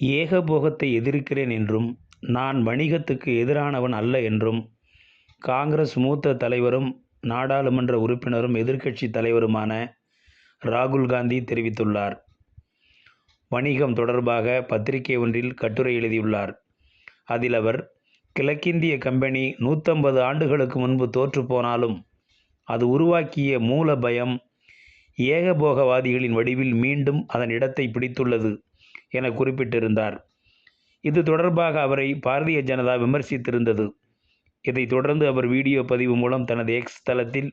ஏகபோகத்தை எதிர்க்கிறேன் என்றும் நான் வணிகத்துக்கு எதிரானவன் அல்ல என்றும் காங்கிரஸ் மூத்த தலைவரும் நாடாளுமன்ற உறுப்பினரும் எதிர்க்கட்சி தலைவருமான ராகுல் காந்தி தெரிவித்துள்ளார். வணிகம் தொடர்பாக பத்திரிகை ஒன்றில் கட்டுரை எழுதியுள்ளார். அதில் அவர் கிழக்கிந்திய கம்பெனி நூற்றம்பது ஆண்டுகளுக்கு முன்பு தோற்றுப்போனாலும் அது உருவாக்கிய மூல பயம் ஏகபோகவாதிகளின் வடிவில் மீண்டும் அதன் இடத்தை பிடித்துள்ளது என குறிப்பிட்டிருந்தார். இது தொடர்பாக அவரை பாரதிய ஜனதா விமர்சித்திருந்தது. இதைத் தொடர்ந்து அவர் வீடியோ பதிவு மூலம் தனது எக்ஸ் தளத்தில்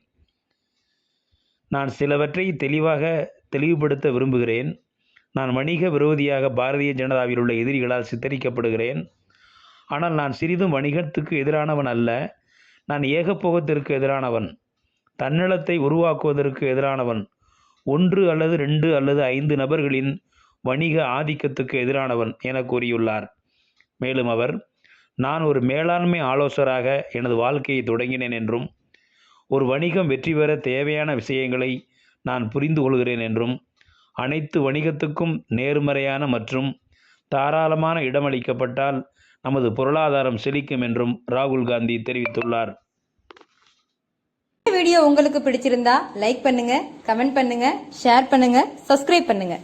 நான் சிலவற்றை தெளிவாக தெளிவுபடுத்த விரும்புகிறேன். நான் வணிக விரோதியாக பாரதிய ஜனதாவில் உள்ள எதிரிகளால் சித்தரிக்கப்படுகிறேன். ஆனால் நான் சிறிதும் வணிகத்துக்கு எதிரானவன் அல்ல. நான் ஏகபோகத்திற்கு எதிரானவன். தன்னலத்தை உருவாக்குவதற்கு எதிரானவன். ஒன்று அல்லது ரெண்டு அல்லது ஐந்து நபர்களின் வணிக ஆதிக்கத்துக்கு எதிரானவன் என கூறியுள்ளார். மேலும் அவர் நான் ஒரு மேலாண்மை ஆலோசராக எனது வாழ்க்கையை தொடங்கினேன் என்றும் ஒரு வணிகம் வெற்றி பெற தேவையான விஷயங்களை நான் புரிந்து கொள்கிறேன் என்றும் அனைத்து வணிகத்துக்கும் நேர்மறையான மற்றும் தாராளமான இடமளிக்கப்பட்டால் நமது பொருளாதாரம் செழிக்கும் என்றும் ராகுல் காந்தி தெரிவித்துள்ளார். வீடியோ உங்களுக்கு பிடிச்சிருந்தா லைக் பண்ணுங்க கமெண்ட் பண்ணுங்க ஷேர் பண்ணுங்க சப்ஸ்கிரைப் பண்ணுங்க.